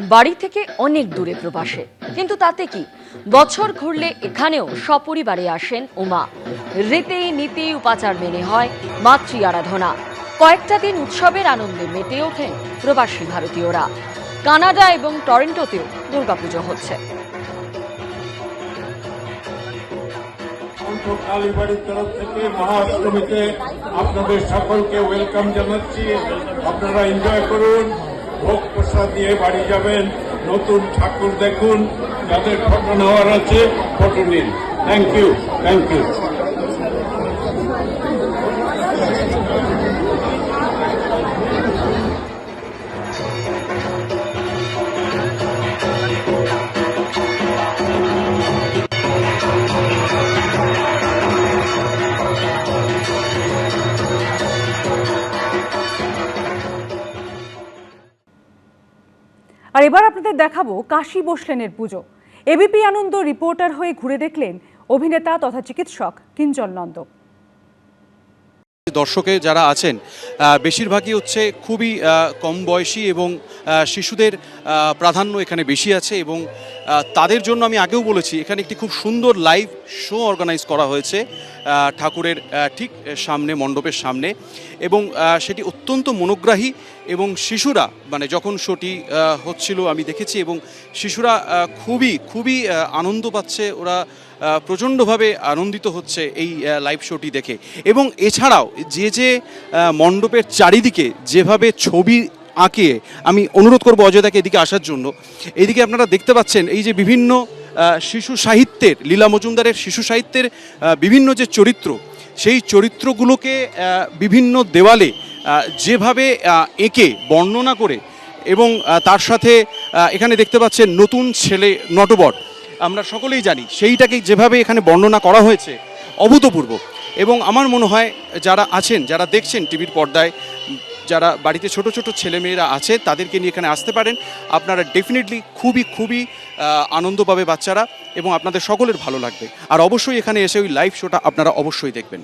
বাড়ি থেকে অনেক দূরে প্রবাসে। কিন্তু তাতে কি? বছর ঘুরলে এখানেও সপরিবারে আসেন উমা। রীতি নীতি উপাচার মেনে হয় মাতৃ আরাধনা। কয়েকটা দিন উৎসবের আনন্দে মেতে ওঠেন প্রবাসী ভারতীয়রা। কানাডা এবং টরেন্টোতেও দুর্গাপুজো হচ্ছে। কালীবাড়ির তরফ থেকে মহাষ্টমীতে আপনাদের সকলকে ওয়েলকাম জানাচ্ছি। আপনারা এনজয় করুন। ভোগ প্রসাদ নিয়ে বাড়ি যাবেন। নতুন ঠাকুর দেখুন। যাদের ফটো নেওয়ার আছে, ফটো নিন। থ্যাংক ইউ থ্যাংক ইউ এবার আপনাদের দেখাবো কাশী বসলেনের পুজো। এবিপি আনন্দ রিপোর্টার হয়ে ঘুরে দেখলেন অভিনেতা তথা চিকিৎসক কিঞ্জল নন্দ। দর্শকে যারা আছেন বেশিরভাগই হচ্ছে খুবই কম বয়সী এবং শিশুদের প্রাধান্য এখানে বেশি আছে এবং তাদের জন্য আমি আগেও বলেছি, এখানে একটি খুব সুন্দর লাইভ শো অর্গানাইজ করা হয়েছে ঠাকুরের ঠিক সামনে, মণ্ডপের সামনে। এবং সেটি অত্যন্ত মনোগ্রাহী এবং শিশুরা মানে যখন শোটি হচ্ছিল, আমি দেখেছি এবং শিশুরা খুবই খুবই আনন্দ পাচ্ছে, ওরা প্রচণ্ডভাবে আনন্দিত হচ্ছে এই লাইভ শোটি দেখে। এবং এছাড়াও যে যে মণ্ডপের চারিদিকে যেভাবে ছবি আঁকিয়ে আমি অনুরোধ করব অজয়দাকে এদিকে আসার জন্য। এইদিকে আপনারা দেখতে পাচ্ছেন এই যে বিভিন্ন শিশু সাহিত্যের, লীলা মজুমদারের শিশু সাহিত্যের বিভিন্ন যে চরিত্র, সেই চরিত্রগুলোকে বিভিন্ন দেওয়ালে যেভাবে এঁকে, বর্ণনা করে এবং তার সাথে এখানে দেখতে পাচ্ছেন নতুন ছেলে নটবর। আমরা সকলেই জানি সেইটাকে যেভাবে এখানে বর্ণনা করা হয়েছে, অভূতপূর্ব। এবং আমার মনে হয়, যারা আছেন, যারা দেখছেন টিভির পর্দায় যারা বাড়িতে ছোট ছোট ছেলেমেয়েরা আছে, তাদেরকে নিয়ে এখানে আসতে পারেন। আপনারা ডেফিনেটলি খুবই খুবই আনন্দ পাবে বাচ্চারা এবং আপনাদের সকলের ভালো লাগবে। আর অবশ্যই এখানে এসে ওই লাইভ শোটা আপনারা অবশ্যই দেখবেন।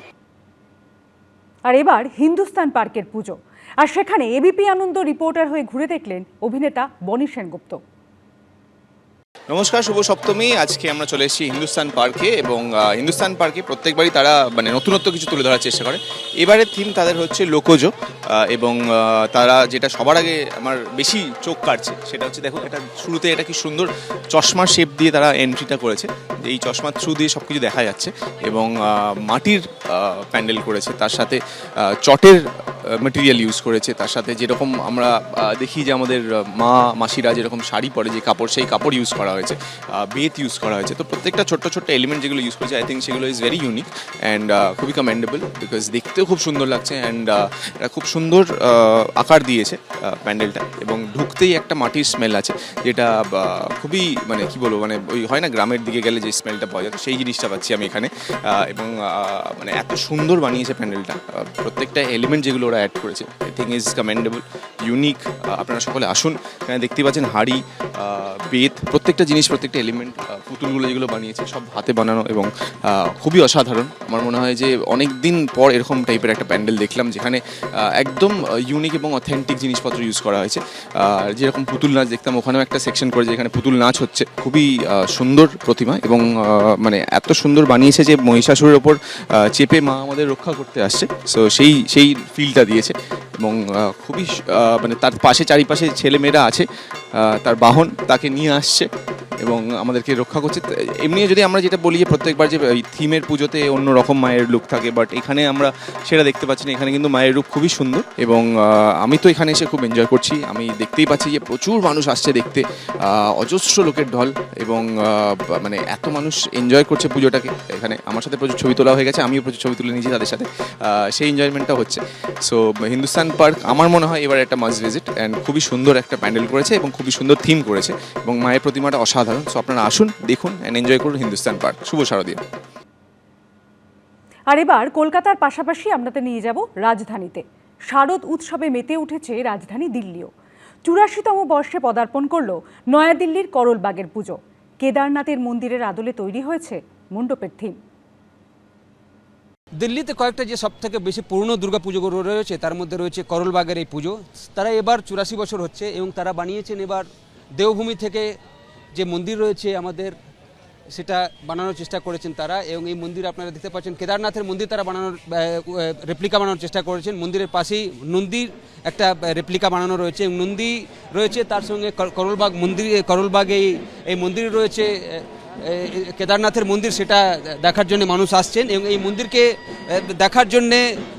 আর এবার হিন্দুস্তান পার্কের পুজো। আর সেখানে এবিপি আনন্দ রিপোর্টার হয়ে ঘুরে দেখলেন অভিনেতা বনি সেনগুপ্ত। নমস্কার, শুভ সপ্তমী। আজকে আমরা চলে এসেছি হিন্দুস্তান পার্কে এবং হিন্দুস্তান পার্কে প্রত্যেকবারই তারা মানে নতুনত্ব কিছু তুলে ধরার চেষ্টা করে। এবারের থিম তাদের হচ্ছে লোকজ এবং তারা যেটা সবার আগে আমার বেশি চোখ কাটছে সেটা হচ্ছে, দেখো এটা শুরুতে এটা কি সুন্দর চশমার শেপ দিয়ে তারা এন্ট্রিটা করেছে। এই চশমার থ্রু দিয়ে সব কিছু দেখা যাচ্ছে এবং মাটির প্যান্ডেল করেছে। তার সাথে চটের মেটেরিয়াল ইউজ করেছে। তার সাথে যেরকম আমরা দেখি যে আমাদের মা, মাসিরা যেরকম শাড়ি পরে, যে কাপড়, সেই কাপড় ইউজ করা হয়েছে বেত ইউজ করা হয়েছে। তো প্রত্যেকটা ছোট্ট ছোট্ট এলিমেন্ট যেগুলো ইউজ করেছে আই থিঙ্ক সেগুলো ইজ ভেরি ইউনিক অ্যান্ড খুবই কমেন্ডেবল বিকজ দেখতেও খুব সুন্দর লাগছে অ্যান্ড এটা খুব সুন্দর আকার দিয়েছে প্যান্ডেলটা এবং ঢুকতেই একটা মাটির স্মেল আছে যেটা খুবই মানে কি বলব মানে ওই হয় না গ্রামের দিকে গেলে যে স্মেলটা পাওয়া যায় সেই জিনিসটা পাচ্ছি আমি এখানে এবং মানে এত সুন্দর বানিয়েছে প্যান্ডেলটা প্রত্যেকটা এলিমেন্ট যেগুলো ওরা অ্যাড করেছে। I think is commendable unique আপনারা সকলে আসুন। এখানে দেখতে পাচ্ছেন হাড়ি বেত, প্রত্যেকটা জিনিস, প্রত্যেকটা এলিমেন্ট পুতুলগুলো যেগুলো বানিয়েছে, সব হাতে বানানো এবং খুবই অসাধারণ। আমার মনে হয় যে অনেক দিন পর এরকম টাইপের একটা প্যান্ডেল দেখলাম, যেখানে একদম ইউনিক এবং অথেন্টিক জিনিসপত্র ইউজ করা হয়েছে। আর যেরকম পুতুল নাচ দেখতাম, ওখানেও একটা সেকশন করে যেখানে পুতুল নাচ হচ্ছে। খুবই সুন্দর প্রতিমা এবং মানে এত সুন্দর বানিয়েছে যে মহিষাসুরের ওপর চেপে মা আমাদের রক্ষা করতে আসছে। সো সেই সেই ফিলটা দিয়েছে এবং খুবই মানে তার পাশে চারিপাশে ছেলেমেয়েরা আছে তার বাহন তাকে নিয়ে আসছে। এবং আমাদেরকে রক্ষা করছে। এমনি যদি আমরা যেটা বলি যে প্রত্যেকবার যে থিমের পুজোতে অন্য রকম মায়ের লুক থাকে বাট এখানে আমরা সেটা দেখতে পাচ্ছি না। এখানে কিন্তু মায়ের রূপ খুবই সুন্দর এবং আমি তো এখানে এসে খুব এনজয় করছি। আমি দেখতেই পাচ্ছি যে প্রচুর মানুষ আসছে দেখতে। অজস্র লোকের ঢল এবং মানে এত মানুষ এনজয় করছে পুজোটাকে। এখানে আমার সাথে প্রচুর ছবি তোলা হয়ে গেছে, আমিও প্রচুর ছবি তুলে নিয়েছি তাদের সাথে। সেই এনজয়মেন্টটা হচ্ছে। সো হিন্দুস্তান পার্ক আমার মনে হয় এবার একটা মাস্ট ভিজিট অ্যান্ড খুবই সুন্দর একটা প্যান্ডেল করেছে এবং খুবই সুন্দর থিম করেছে এবং মায়ের প্রতিমাটা অসাধারণ সো আপনারা আসুন দেখুন অ্যান্ড এনজয় করুন হিন্দুস্তান পার্ক শুভ শারদীয়। আর এবার কলকাতার পাশাপাশি আপনাদের নিয়ে যাব রাজধানীতে। শারদ উৎসবে মেতে উঠেছে রাজধানী দিল্লিও। চুরাশিতম বর্ষে পদার্পণ করল নয়াদিল্লির করলবাগের পুজো। কেদারনাথের মন্দিরের আদলে তৈরি হয়েছে মণ্ডপের থিম দিল্লিতে কয়েকটা যে সব থেকে বেশি পুরনো দুর্গা পুজোগুলো রয়েছে তার মধ্যে রয়েছে করলবাগের এই পুজো। তারা এবার চুরাশি বছর হচ্ছে এবং তারা বানিয়েছেন এবার দেওভূমি থেকে যে মন্দির রয়েছে আমাদের, সেটা বানানোর চেষ্টা করেছেন তারা এবং এই মন্দির আপনারা দেখতে পাচ্ছেন। কেদারনাথের মন্দির তারা বানানোর রেপ্লিকা বানানোর চেষ্টা করেছেন। মন্দিরের পাশেই নন্দীর একটা রেপ্লিকা বানানো রয়েছে এবং নন্দী রয়েছে, তার সঙ্গে করলবাগ মন্দির করলবাগ এই মন্দির রয়েছে কেদারনাথের মন্দির, সেটা দেখার জন্য মানুষ আসছেন এবং এই মন্দিরকে দেখার জন্যে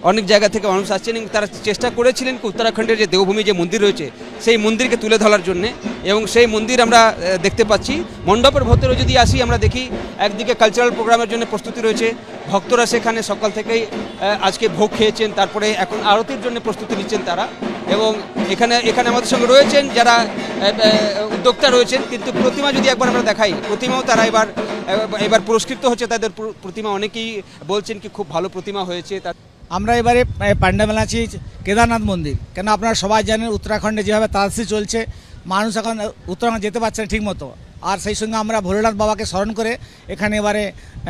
অনেক জায়গা থেকে মানুষ আসছেন এবং তারা চেষ্টা করেছিলেন উত্তরাখণ্ডের যে দেবভূমি যে মন্দির রয়েছে সেই মন্দিরকে তুলে ধরার জন্যে এবং সেই মন্দির আমরা দেখতে পাচ্ছি। মণ্ডপের ভেতরে যদি আসি, আমরা দেখি একদিকে কালচারাল প্রোগ্রামের জন্য প্রস্তুতি রয়েছে। ভক্তরা সেখানে সকাল থেকেই আজকে ভোগ খেয়েছেন, তারপরে এখন আরতির জন্য প্রস্তুতি নিচ্ছেন তারা। এবং এখানে এখানে আমাদের সঙ্গে রয়েছেন যারা উদ্যোক্তা রয়েছেন, কিন্তু প্রতিমা যদি একবার আমরা দেখাই, প্রতিমাও তারা এবার এবার পুরস্কৃত হচ্ছে। তাদের প্রতিমা অনেকেই বলছেন কি, খুব ভালো প্রতিমা হয়েছে। তা আমরা এবারে পান্ডা বানাচ্ছি কেদারনাথ মন্দির। কেন আপনারা সবাই জানেন উত্তরাখণ্ডে যেভাবে তালসি চলছে, মানুষ এখন উত্তরাখণ্ড যেতে পারছে না ঠিক মতো আর সেই সঙ্গে আমরা ভোলেনাথ বাবাকে স্মরণ করে এখানে এবারে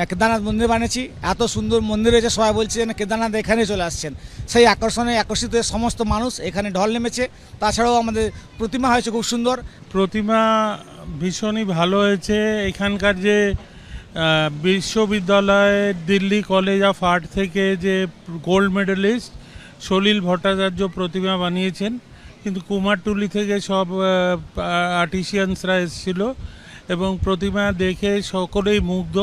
কেদারনাথ মন্দির বানিয়েছি। এত সুন্দর মন্দির হয়েছে সবাই বলছে যেন কেদারনাথ এখানে চলে আসছেন। সেই আকর্ষণে আকর্ষিত সমস্ত মানুষ এখানে ঢল নেমেছে। তাছাড়াও আমাদের প্রতিমা হয়েছে খুব সুন্দর। প্রতিমা ভীষণই ভালো হয়েছে। এখানকার যে বিশ্ববিদ্যালয় দিল্লি কলেজ অফ আর্ট থেকে যে গোল্ড মেডেলিস্ট সলিল ভট্টাচার্য প্রতিমা বানিয়েছেন কিন্তু কুমারটুলি থেকে সব আর্টিসিয়ানসরা এসেছিল এবং প্রতিমা দেখে সকলেই মুগ্ধ।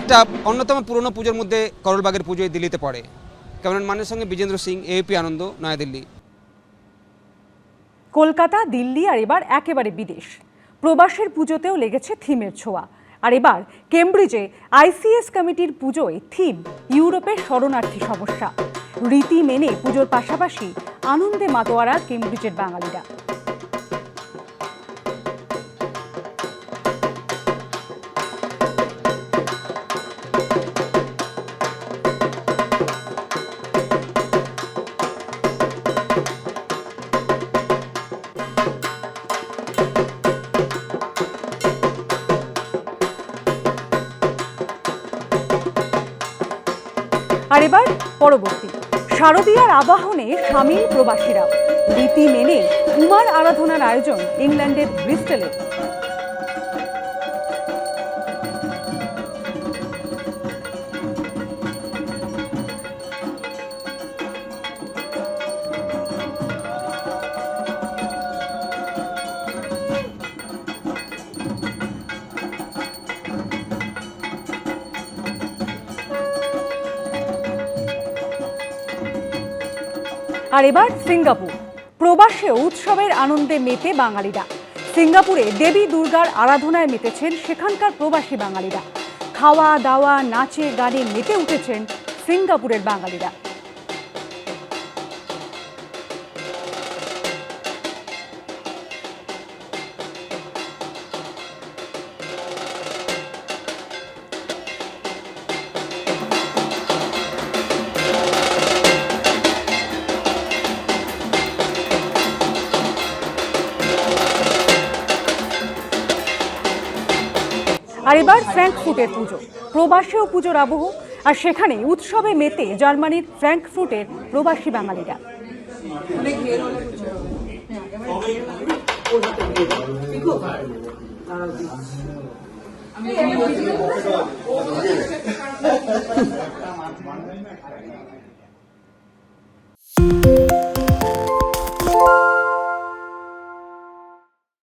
একটা অন্যতম পুরনো পুজোর মধ্যে করলবাগের পুজো দিল্লিতে পড়ে। কেমন মানের সঙ্গে বিজেন্দ্র সিং এপি আনন্দ নয়াদিল্লি। কলকাতা দিল্লি আর এবার একেবারে বিদেশ। প্রবাসের পুজোতেও লেগেছে থিমের ছোঁয়া। আর এবার কেমব্রিজে আইসিএস কমিটির পুজোয় থিম, ইউরোপের শরণার্থী সমস্যা। রীতি মেনে পুজোর পাশাপাশি আনন্দে মাতোয়ারা কেমব্রিজের বাঙালিরা। আর এবার পরবর্তী। শারদীয়ার আবাহনে সামিল প্রবাসীরাও রীতি মেনে কুমার আরাধনার আয়োজন ইংল্যান্ডের ব্রিস্টলে। আর এবার সিঙ্গাপুর। প্রবাসে উৎসবের আনন্দে মেতে বাঙালিরা। সিঙ্গাপুরে দেবী দুর্গার আরাধনায় মেতেছেন সেখানকার প্রবাসী বাঙালিরা। খাওয়া দাওয়া নাচে গানে মেতে উঠেছেন সিঙ্গাপুরের বাঙালিরা। আর এবার ফ্র্যাঙ্কফুটের পুজো। প্রবাসেও পুজোর আবহ, আর সেখানে উৎসবে মেতে জার্মানির ফ্র্যাঙ্কফুটের প্রবাসী বাঙালিরা।